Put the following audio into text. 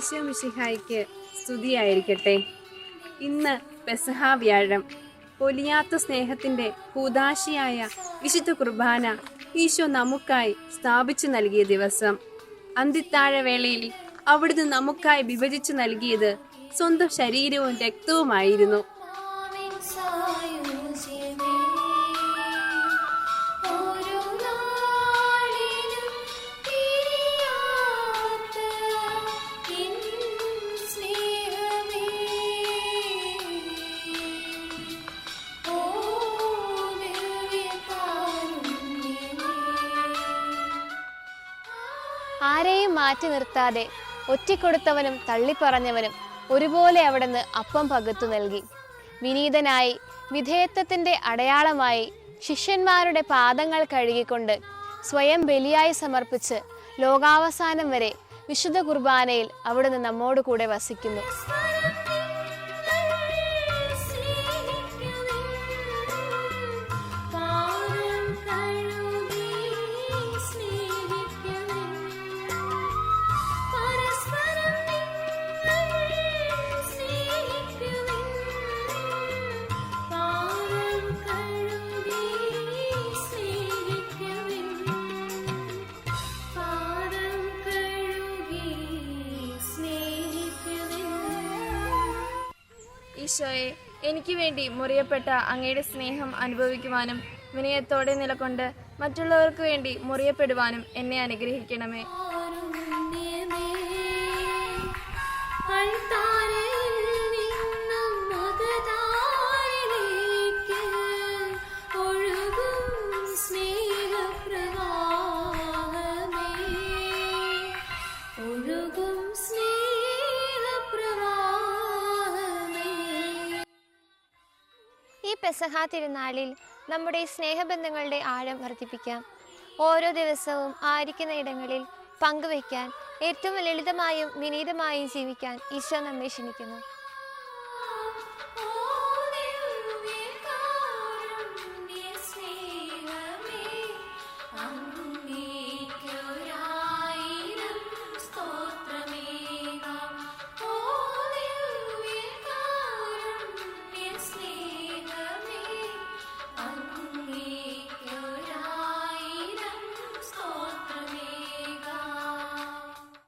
ഈശോ മിഷിഹായിക്ക് സ്തുതിയായിരിക്കട്ടെ. ഇന്ന് പെസഹാ വ്യാഴം പൊലിയാത്ത സ്നേഹത്തിന്റെ കൂതാശിയായ വിശുദ്ധ കുർബാന ഈശോ നമുക്കായി സ്ഥാപിച്ചു നൽകിയ ദിവസം. അന്തിത്താഴവേളയിൽ അവിടുന്ന് നമുക്കായി വിഭജിച്ചു നൽകിയത് സ്വന്തം ശരീരവും രക്തവുമായിരുന്നു. ആരെയും മാറ്റി നിർത്താതെ ഒറ്റിക്കൊടുത്തവനും തള്ളിപ്പറഞ്ഞവനും ഒരുപോലെ അവിടുന്ന് അപ്പം പകുത്തു നൽകി. വിനീതനായി വിധേയത്വത്തിന്റെ അടയാളമായി ശിഷ്യന്മാരുടെ പാദങ്ങൾ കഴുകിക്കൊണ്ട് സ്വയം ബലിയായി സമർപ്പിച്ച് ലോകാവസാനം വരെ വിശുദ്ധ കുർബാനയിൽ അവിടുന്ന് നമ്മോട് കൂടെ വസിക്കുന്നു. ഈശോയെ എനിക്ക് വേണ്ടി മുറിയപ്പെട്ട അങ്ങയുടെ സ്നേഹം അനുഭവിക്കുവാനും വിനയത്തോടെ നിലകൊണ്ട് മറ്റുള്ളവർക്ക് വേണ്ടി മുറിയപ്പെടുവാനും എന്നെ അനുഗ്രഹിക്കണമേ. ഈ പെസഹ തിരുനാളിൽ നമ്മുടെ സ്നേഹബന്ധങ്ങളുടെ ആഴം വർദ്ധിപ്പിക്കാം. ഓരോ ദിവസവും ആയിരിക്കുന്ന ഇടങ്ങളിൽ പങ്കുവയ്ക്കാൻ ഏറ്റവും ലളിതമായും വിനീതമായും ജീവിക്കാൻ ഈശോ നമ്മെ ക്ഷണിക്കുന്നു.